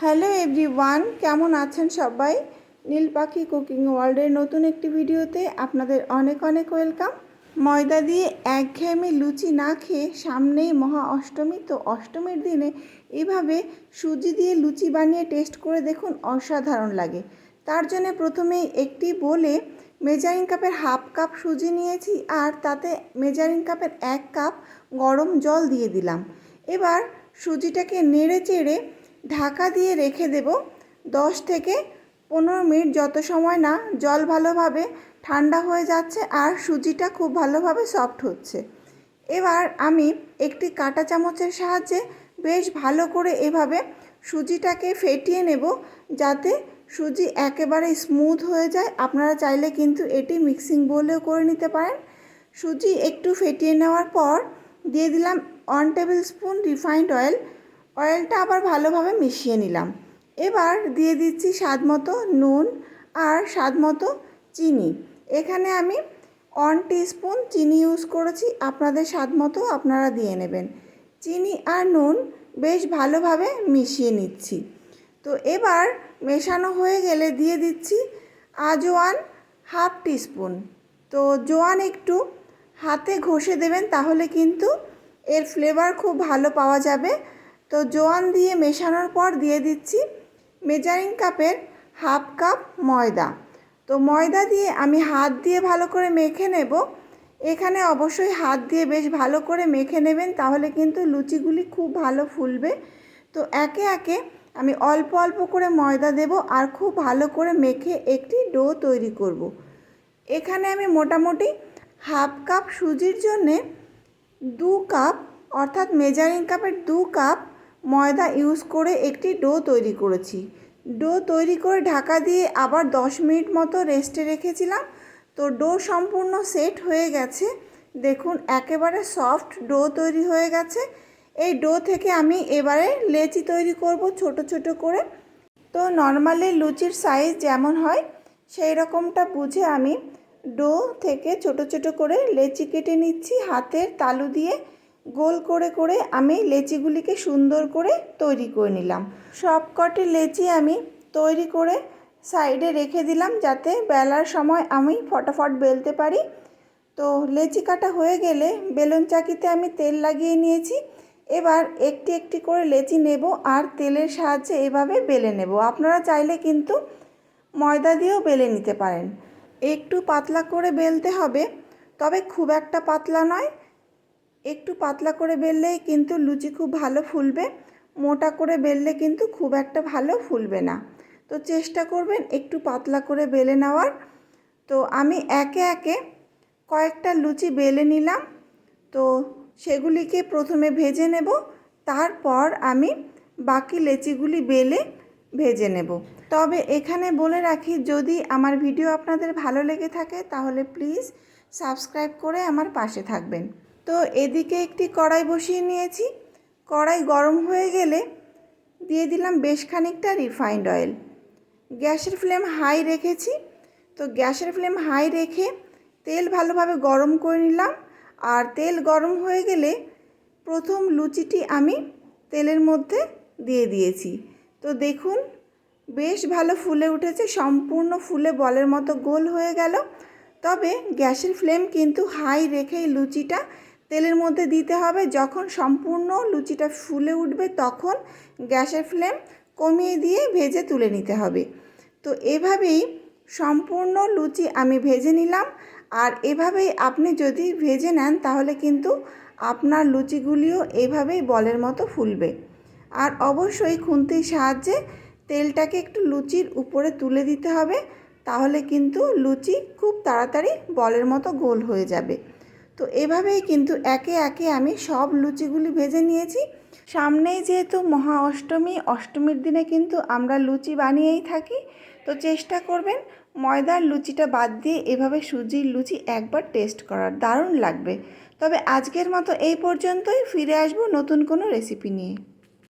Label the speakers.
Speaker 1: Hello everyone, কেমন আছেন সবাই? নীল পাখি কুকিং ওয়ার্ল্ডের নতুন একটি ভিডিওতে আপনাদের অনেক অনেক ওয়েলকাম। ময়দা দিয়ে একঘেয়েমি লুচি না খেয়ে সামনেই মহা অষ্টমী, তো অষ্টমীর দিনে এভাবে সুজি দিয়ে লুচি বানিয়ে টেস্ট করে দেখুন অসাধারণ লাগে। তার জন্য প্রথমেই একটি বলে মেজারিং কাপের হাফ কাপ সুজি নিয়েছি আর তাতে মেজারিং কাপের এক কাপ গরম জল দিয়ে দিলাম। এবার সুজিটাকে নেড়ে চেড়ে ঢাকা দিয়ে রেখে দেব। দশ থেকে পনেরো মিনিট যত সময় না জল ভালোভাবে ঠান্ডা হয়ে যাচ্ছে আর সুজিটা খুব ভালোভাবে সফট হচ্ছে। এবার আমি একটি কাঁটা চামচের সাহায্যে বেশ ভালো করে এভাবে সুজিটাকে ফেটিয়ে নেব যাতে সুজি একেবারে স্মুথ হয়ে যায়। আপনারা চাইলে কিন্তু এটি মিক্সিং বোলেও করে নিতে পারেন। সুজি একটু ফেটিয়ে নেওয়ার পর দিয়ে দিলাম one table spoon refined oil. অয়েলটা আবার ভালোভাবে মিশিয়ে নিলাম। এবার দিয়ে দিচ্ছি স্বাদ মতো নুন আর স্বাদ মতো চিনি। এখানে আমি ওয়ান স্পুন চিনি ইউজ করেছি, আপনাদের স্বাদ মতো আপনারা দিয়ে নেবেন। চিনি আর নুন বেশ ভালোভাবে মিশিয়ে নিচ্ছি। তো এবার মেশানো হয়ে গেলে দিয়ে দিচ্ছি আজওয়ান হাফ টিস্পুন। তো জোয়ান একটু হাতে ঘষে দেবেন, তাহলে কিন্তু এর ফ্লেভার খুব ভালো পাওয়া যাবে। তো জোয়ান দিয়ে মেশানোর পর দিয়ে দিচ্ছি মেজারিং কাপের হাফ কাপ ময়দা। তো ময়দা দিয়ে আমি হাত দিয়ে ভালো করে মেখে নেব। এখানে অবশ্যই হাত দিয়ে বেশ ভালো করে মেখে নেবেন, তাহলে কিন্তু লুচিগুলি খুব ভালো ফুলবে। তো একে একে আমি অল্প অল্প করে ময়দা দেব আর খুব ভালো করে মেখে একটি ডো তৈরি করব। এখানে আমি মোটামুটি হাফ কাপ সুজির জন্যে দু কাপ, অর্থাৎ মেজারিং কাপের দু কাপ ময়দা ইউজ করে একটি ডো তৈরি করেছি। ডো তৈরি করে ঢাকা দিয়ে আবার দশ মিনিট মতো রেস্টে রেখেছিলাম। তো ডো সম্পূর্ণ সেট হয়ে গেছে। দেখুন, একেবারে সফট ডো তৈরি হয়ে গেছে। এই ডো থেকে আমি এবারে লেচি তৈরি করব ছোট ছোট করে। তো নর্মালি লুচির সাইজ যেমন হয়, সেই রকমটা বুঝে আমি ডো থেকে ছোট ছোট করে লেচি কেটে নিচ্ছি হাতের তালু দিয়ে। গোল করে করে আমি লেচিগুলিকে সুন্দর করে তৈরি করে নিলাম। সব কটি লেচি আমি তৈরি করে সাইডে রেখে দিলাম যাতে বেলার সময় আমি ফটাফট বেলতে পারি। তো লেচি কাটা হয়ে গেলে বেলুন চাকিতে আমি তেল লাগিয়ে নিয়েছি। এবার একটি একটি করে লেচি নেব আর তেলের সাহায্যে এভাবে বেলে নেব। আপনারা চাইলে কিন্তু ময়দা দিয়েও বেলে নিতে পারেন। একটু পাতলা করে বেলতে হবে, তবে খুব একটা পাতলা নয়। একটু পাতলা করে বেললেই কিন্তু লুচি খুব ভালো ফুলবে, মোটা করে বেললে কিন্তু খুব একটা ভালো ফুলবে না। তো চেষ্টা করবেন একটু পাতলা করে বেলে নেওয়ার। তো আমি একে একে কয়েকটা লুচি বেলে নিলাম। তো সেগুলিকে প্রথমে ভেজে নেব, তারপর আমি বাকি লেচিগুলি বেলে ভেজে নেব। তবে এখানে বলে রাখি, যদি আমার ভিডিও আপনাদের ভালো লেগে থাকে, তাহলে প্লিজ সাবস্ক্রাইব করে আমার পাশে থাকবেন। তো এদিকে একটি কড়াই বসিয়ে নিয়েছি। কড়াই গরম হয়ে গেলে দিয়ে দিলাম বেশ খানিকটা রিফাইন্ড অয়েল গ্যাসের ফ্লেম হাই রেখেছি। তো গ্যাসের ফ্লেম হাই রেখে তেল ভালোভাবে গরম করে নিলাম। আর তেল গরম হয়ে গেলে প্রথম লুচিটি আমি তেলের মধ্যে দিয়ে দিয়েছি। তো দেখুন, বেশ ভালো ফুলে উঠেছে, সম্পূর্ণ ফুলে বলের মতো গোল হয়ে গেল। তবে গ্যাসের ফ্লেম কিন্তু হাই রেখেই লুচিটা তেলের মধ্যে দিতে হবে। যখন সম্পূর্ণ লুচিটা ফুলে উঠবে, তখন গ্যাসের ফ্লেম কমিয়ে দিয়ে ভেজে তুলে নিতে হবে। তো এভাবেই সম্পূর্ণ লুচি আমি ভেজে নিলাম। আর এভাবেই আপনি যদি ভেজে নেন, তাহলে কিন্তু আপনার লুচিগুলিও এভাবেই বলের মতো ফুলবে। আর অবশ্যই খুন্তির সাহায্যে তেলটাকে একটু লুচির উপরে তুলে দিতে হবে। তাহলে কিন্তু লুচি খুব তাড়াতাড়ি বলের মতো গোল হয়ে যাবে। তো এভাবেই কিন্তু একে একে আমি সব লুচিগুলি ভেজে নিয়েছি। সামনেই যেহেতু মহা অষ্টমী, অষ্টমীর দিনে কিন্তু আমরা লুচি বানিয়েই থাকি। তো চেষ্টা করবেন ময়দার লুচিটা বাদ দিয়ে এভাবে সুজির লুচি একবার টেস্ট করার, দারুণ লাগবে। তবে আজকের মতো এই পর্যন্তই, ফিরে আসব নতুন কোনো রেসিপি নিয়ে।